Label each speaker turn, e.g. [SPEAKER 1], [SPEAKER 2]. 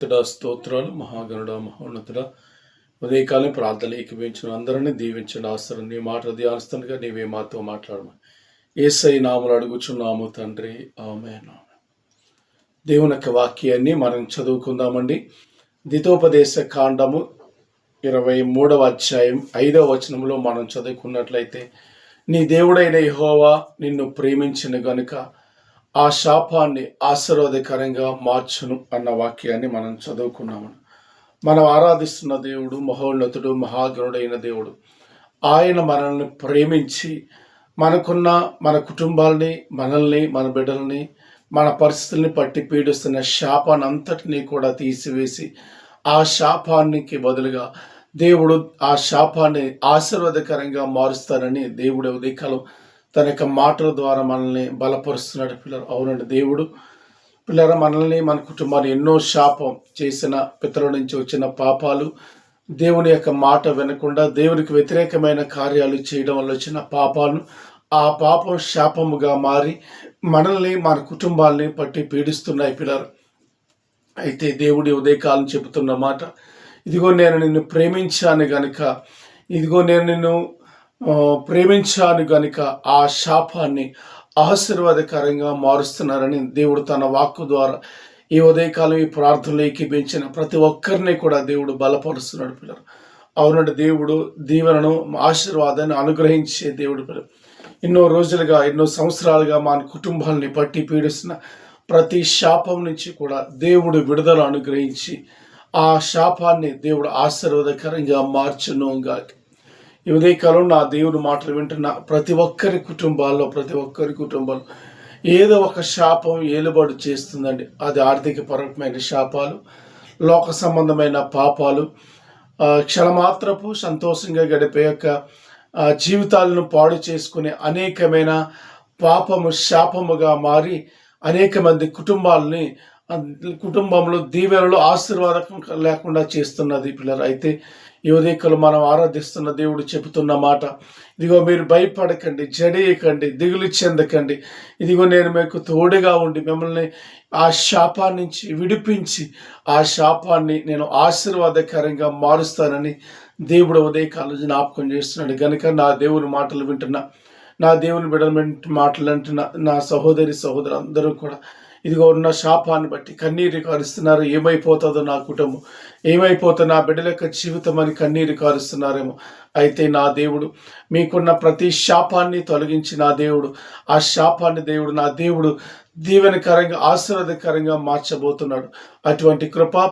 [SPEAKER 1] స్తుడ స్తోత్రాలు మహాగణుడ మహోన్నతుడ. ఉదయకాలం ప్రార్థన ఏకీపించిన అందరినీ దీవించండి ఆశ్రయం నీ మాటలు ధ్యానిస్తుండగా నీవే మాతో మాట్లాడమని. ఏసై నాములు అడుగుచున్నాము తండ్రి. ఆమె దేవుని యొక్క వాక్యాన్ని మనం చదువుకుందామండి. దితోపదేశ కాండము ఇరవై మూడవ అధ్యాయం ఐదవ వచనంలో మనం చదువుకున్నట్లయితే నీ దేవుడైన యహోవా నిన్ను ప్రేమించిన గనుక ఆ శాపాన్ని ఆశీర్వాదకరంగా మార్చును అన్న వాక్యాన్ని మనం చదువుకున్నాము. మనం ఆరాధిస్తున్న దేవుడు మహోన్నతుడు మహాగణుడైన దేవుడు. ఆయన మనల్ని ప్రేమించి మనకున్న మన కుటుంబాల్ని మనల్ని మన బిడ్డల్ని మన పరిస్థితుల్ని పట్టి పీడిస్తున్న శాపాన్ని అంతటినీ కూడా తీసివేసి ఆ శాపానికి బదులుగా దేవుడు ఆ శాపాన్ని ఆశీర్వాదకరంగా మారుస్తారని దేవుడు ఉదయకాలం తన యొక్క మాటల ద్వారా మనల్ని బలపరుస్తున్నాడు పిల్లలు. అవునండి దేవుడు. పిల్లల మనల్ని మన కుటుంబాన్ని ఎన్నో శాపం చేసిన పితరుల నుంచి వచ్చిన పాపాలు దేవుని యొక్క మాట వినకుండా దేవునికి వ్యతిరేకమైన కార్యాలు చేయడం వల్ల వచ్చిన పాపాలను ఆ పాపం శాపముగా మారి మనల్ని మన కుటుంబాల్ని పట్టి పీడిస్తున్నాయి పిల్లలు అయితే దేవుడి ఉదయకాలం చెబుతున్న మాట ఇదిగో నేను నిన్ను ప్రేమించాను గనుక ఇదిగో నేను నిన్ను ప్రేమించాను గనుక ఆ శాపాన్ని ఆశీర్వాదకరంగా మారుస్తున్నారని దేవుడు తన వాక్కు ద్వారా ఈ ఉదయకాలం ఈ ప్రార్థనలో ఏకీపించిన ప్రతి ఒక్కరిని కూడా దేవుడు బలపరుస్తున్నాడు పిల్లలు. అవునండి దేవుడు దీవెనను ఆశీర్వాదాన్ని అనుగ్రహించే దేవుడు పిల్లలు. ఎన్నో రోజులుగా ఎన్నో సంవత్సరాలుగా మన కుటుంబాలని పట్టి పీడిస్తున్న ప్రతి శాపం నుంచి కూడా దేవుడు విడుదల అనుగ్రహించి ఆ శాపాన్ని దేవుడు ఆశీర్వాదకరంగా మార్చునుగా ఈ ఉదయకాలం నా దేవుని మాటలు వింటున్న ప్రతి ఒక్కరి కుటుంబాల్లో ప్రతి ఒక్కరి కుటుంబాల్లో ఏదో ఒక శాపం ఏలుబడి చేస్తుందండి. అది ఆర్థిక పరమైన శాపాలు లోక సంబంధమైన పాపాలు క్షణమాత్రపు సంతోషంగా గడిపే యొక్క జీవితాలను పాడు చేసుకునే అనేకమైన పాపము శాపముగా మారి అనేక మంది కుటుంబాలని కుటుంబంలో దీవెనలో ఆశీర్వాదకం లేకుండా చేస్తున్నది పిల్లలు. అయితే ఈ ఉదయకులు మనం ఆరాధిస్తున్న దేవుడు చెబుతున్న మాట. ఇదిగో మీరు భయపడకండి జడేయకండి దిగులు చెందకండి. ఇదిగో నేను మీకు తోడుగా ఉండి మిమ్మల్ని ఆ శాపాన్ని నుంచి విడిపించి ఆ శాపాన్ని నేను ఆశీర్వాదకరంగా మారుస్తానని దేవుడు ఉదయకాలం జ్ఞాపకం చేస్తున్నాడు. కనుక నా దేవుని మాటలు వింటున్నా నా దేవుని బిడల మాటలు అంటున్న నా సహోదరి సహోదరు అందరూ కూడా ఇదిగో ఉన్న శాపాన్ని బట్టి కన్నీరు కారుస్తున్నారు. ఏమైపోతుందో నా కుటుంబం. ఏమైపోతుందో నా బిడ్డల యొక్క జీవితం అని కన్నీరు కారుస్తున్నారేమో. అయితే నా దేవుడు మీకున్న ప్రతి శాపాన్ని తొలగించి నా దేవుడు ఆ శాపాన్ని దేవుడు నా దేవుడు దీవెనకరంగా ఆశీర్వాదకరంగా మార్చబోతున్నాడు. అటువంటి కృపా